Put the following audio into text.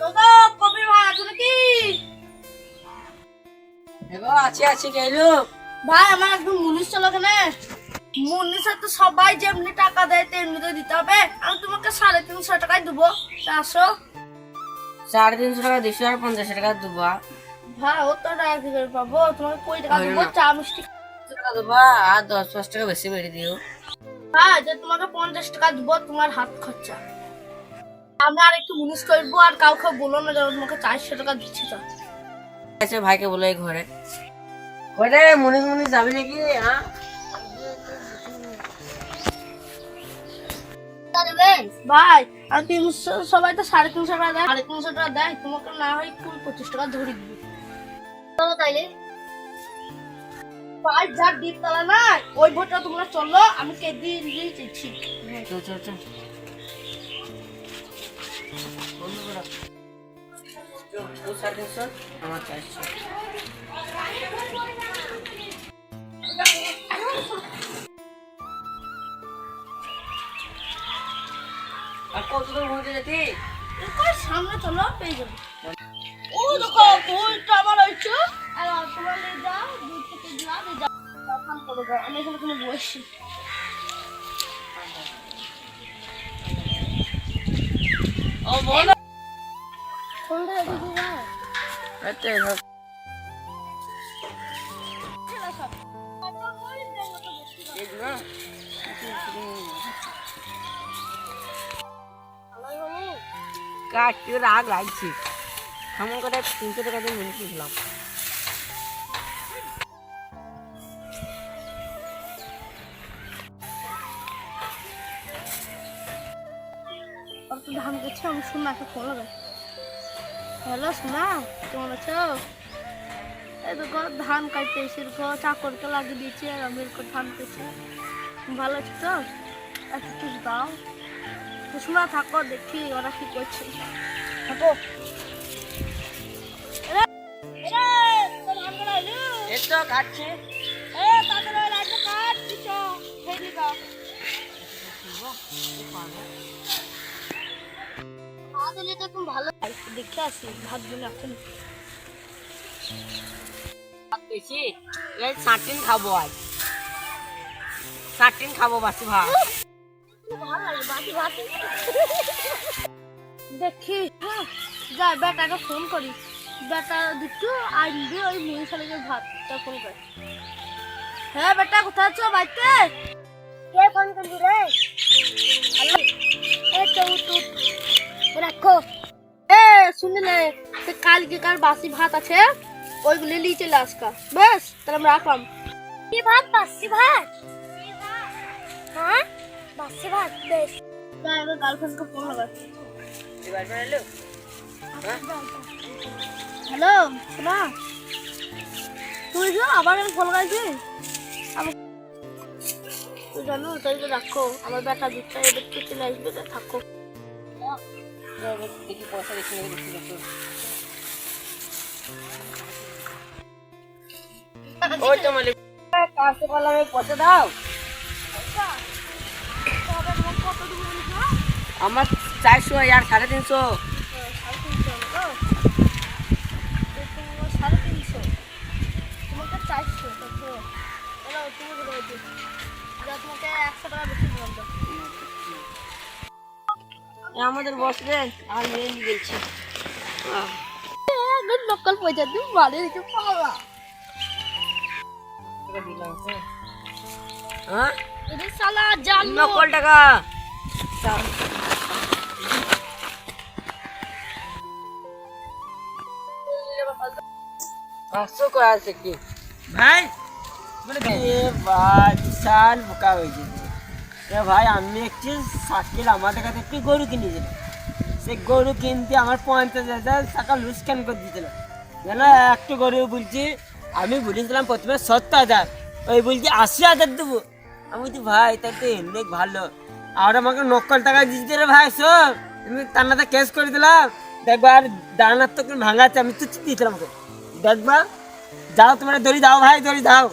দাদা কবির ভাই আছো নাকি এগো আছি আছি গেলু ভাই আমার একদম মুনিশ চলো এখানে মুনিশের তো সবাই যেমনি টাকা দেয় তেমনিতে দিতে হবে। আমি তোমাকে সাড়ে তিনশো টাকায় দেবো আসো। সাড়ে তিনশো টাকা দুশো আর পঞ্চাশ টাকা দেবা। ভাই ও তো টাকা কি করে পাবো তোমাকে কই টাকা দেবো চা মিষ্টি টাকা দেবা আর দশ পাঁচ টাকা বেশি বেড়ে দিও। ভাই যে তোমাকে পঞ্চাশ টাকা দেবো তোমার হাত খরচা। আমি আর একটু মুনিশ করব আর কাউকে বলো না যেন তোমাকে চারশো টাকা দিচ্ছি তো আছে ভাইকে বলে ঘরে। ঘরে মুনিশ মুনিশ যাবি নাকি হ্যাঁ? ভাই আর তিনশো সবাই তো সাড়ে তিনশো টাকা দেয় সাড়ে তিনশো টাকা দেয় তোমাকে না হয় কুড়ি পঁচিশ টাকা ধরে দিবি। চলো তাইলে। ভাই যা ডিপ তালা না ওই ভোটটা তোমরা চলো আমি কে দিয়ে দিয়ে দিচ্ছি চল চল চল। আমার চারশো আর কত দূর যেতি? সামনে চলো পেয়ে যাব। ও দেখো ভুলটা আমার হয়েছে। আর এই না। ভালোই হলো। কাটতে রাগ লাগছে? কেমন করে তিনশো টাকা দিয়ে মিনিট নিলাম তো ধান গেছে আমি একটা ফোন লাগাই হ্যালো শোনা কেমন আছো? এই তো ঘর ধান কাটতে এসে ঘর চাকরকে লাগিয়ে দিয়েছি আর আমি এরকম ধান পেয়েছি ভালো আছো তো? একটু কিছু দাও। তো শোনা থাকো দেখি ওরা কি করছে। থাকো। তো কাটছে। এ, তাড়াতাড়ি ওই লাইনটা কাট, দিছো, খেয়ে নিবা। ভাত তো একদম ভালো। দেখে আসি ভাত এখন। ভাত এই সাটিন খাব আজ। সাটিন খাব বাসি ভাত। ভাত দেখি হ্যাঁ, যাই বেটাকে ফোন করি। বেটা দুটো আনবি ওই মুড়ি সালে ভাতটা ফোন করে। হ্যাঁ বেটা কোথায় আছো বাড়িতে? কে ফোন করলি রে? হ্যালো এ তো রাখো। এ শুনলে সে কালকে কার বাসি ভাত আছে ওইগুলো নিয়ে চলে আসকা বেশ তাহলে আমরা রাখলাম। কি ভাত বাসি ভাত? হ্যাঁ? বাসি ভাত বেশ। এবার গার্লফ্রেন্ডকে ফোন লাগা এবার হ্যালো শোনা তুই যে আবার আমি ফোন লাগাইছি আমি তুই জানো তাই রাখো। আমার বেটা দুধটা চলে আসবে থাকো। দেখি পয়সা দেখি ওই তো মালিক কাছে পারলাম এই পয়সা দাও আমার চারশো আর সাড়ে তিনশো সাড়ে তিনশো তোমাকে চারশো তুমি তোমাকে একশো টাকা বেশি এ আমাদের বস রে আর মেয়ে নিয়ে গেছি লোকাল পয়সা তুমি বাড়ি রেখে পাওয়া দিলাম হ্যাঁ এটা সালা জানো নকল টাকা। পাঁচশো করে আছে কি? ভাই এ ভাই বিশাল বোকা হয়েছে এ ভাই, আমি একটি সাইকেল আমাদের কাছে একটি গরু কিনেছিলাম সেই গরু কিনতে আমার পঞ্চাশ হাজার টাকা লুসকান করে দিয়েছিল। জানো একটু গরু বলছি, আমি বলেছিলাম প্রথমে সত্তর হাজার, ওই বলছি আশি হাজার দেবো। আমি বলছি, ভাই, তাই তো অনেক ভালো। আর আমাকে নকল টাকা দিতে রে ভাই, সব। তুমি টানাতে কেস করে দিলাম। দেখবা, আর দানার তো ভাঙাচ্ছে আমি তো দিয়েছিলাম দেখবা, যাও তোমরা, দড়ি দাও ভাই, দড়ি দাও।